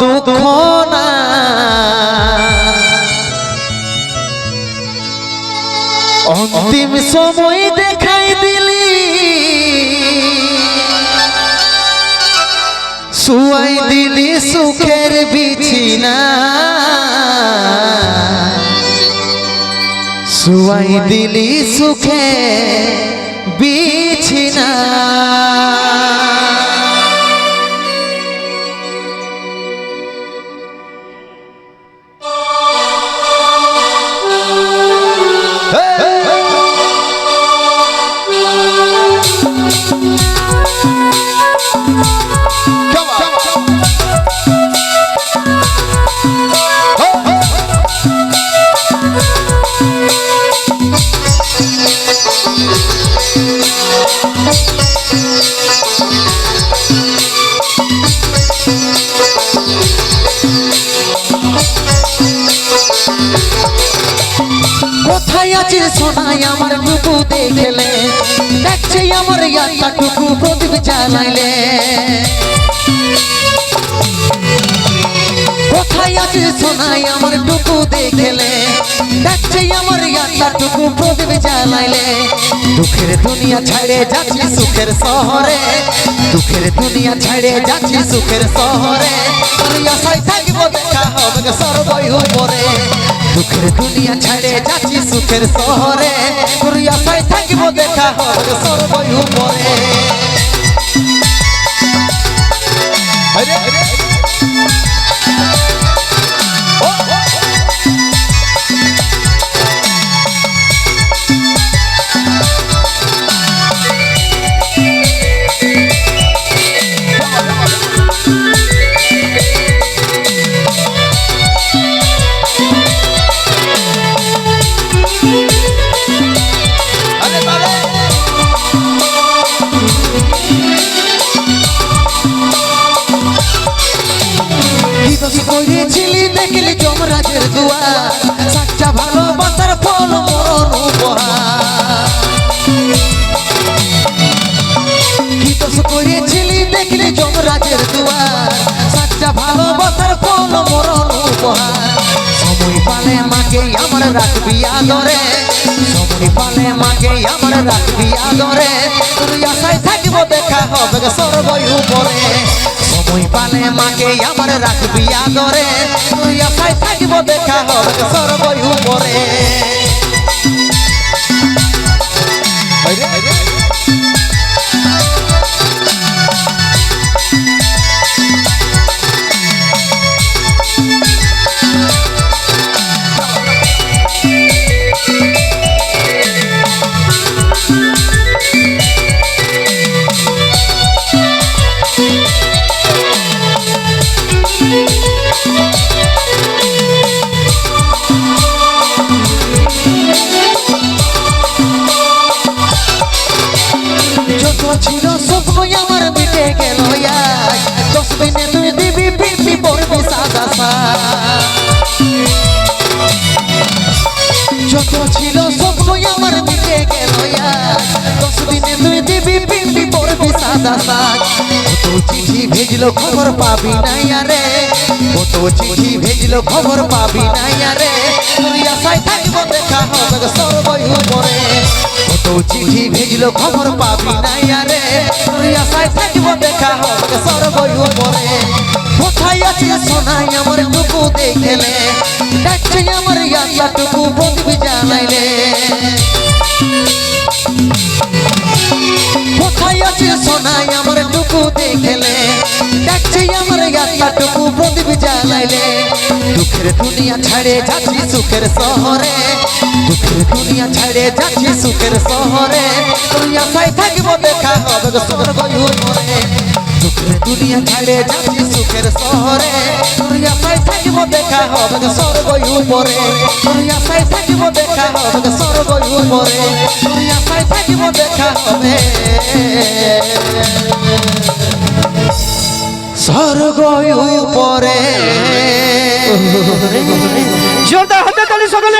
দুঃখ না। অন্তিম সময় দেখাই দিলি। শুয়াই দিলি সুখের বিছিনা। শুয়াই দিলি সুখে বিছিনা। আছিস সোনাই আমার টুকু দেখলে। দেখছে আমার ইয়াটা টুকু প্রদীপ জ্বালাইলে কোথায় আছিস সোনাই টুকু জানাইলে। দুঃখের দুনিয়া ছাড়ে যাচ্ছি সুখের শহরে। দুঃখের দুনিয়া ছাড়ে যাচ্ছি সুখের শহরে। আমি আশায় থাকব দেখা হবে সর্বই উপরে দুঃখের দুনিয়া ছাড়ে যাচ্ছি সুখের শহরে। তোর আশায় থাকব দেখা হবে সর্বই উপরে মাকে আমার রাখবি আদরে সময় পালে মাকে আমার রাখবি আদরে তোর আশায় থাকিব দেখা হবে সর্বই উপরে। সময় পালে মাকে আমার রাখবি আদরে তুই আশায় থাকিব দেখা হবে সর্বই উপরে। সাজ কত চিঠি ভেজলো খবর পাবি নাই আরে কত চিঠি ভেজলো খবর পাবি নাই আরে তুই আশায় থাকব দেখা হবে সর্বই উপরে কত চিঠি ভেজলো খবর পাবি নাই আরে তুই আশায় থাকব দেখা হবে সর্বই উপরে কোথায় আছে সোনাই আমার টুকু দেখলে ডাকছে আমার ইয়াটা টুকু প্রদীপ জানাইলে। জ্বালাইলে দুঃখের দুনিয়া ছাড়ে যাচ্ছি সুখের শহরে। দুঃখের দুনিয়া ছাড়ে যাচ্ছি সুখের শহরে। তুই আশায় থাকব দেখা হবে স্বর্গই উপরে দুঃখের দুনিয়া ছাড়ে যাচ্ছি সুখের শহরে। তুই আশায় থাকব দেখা হবে স্বর্গই উপরে তুই আশায় থাকব দেখা হবে স্বর্গই উপরে তুই আশায় থাকব দেখা হবে। স্বর্গই উপরে। জোরদার হাতে তালি সকলে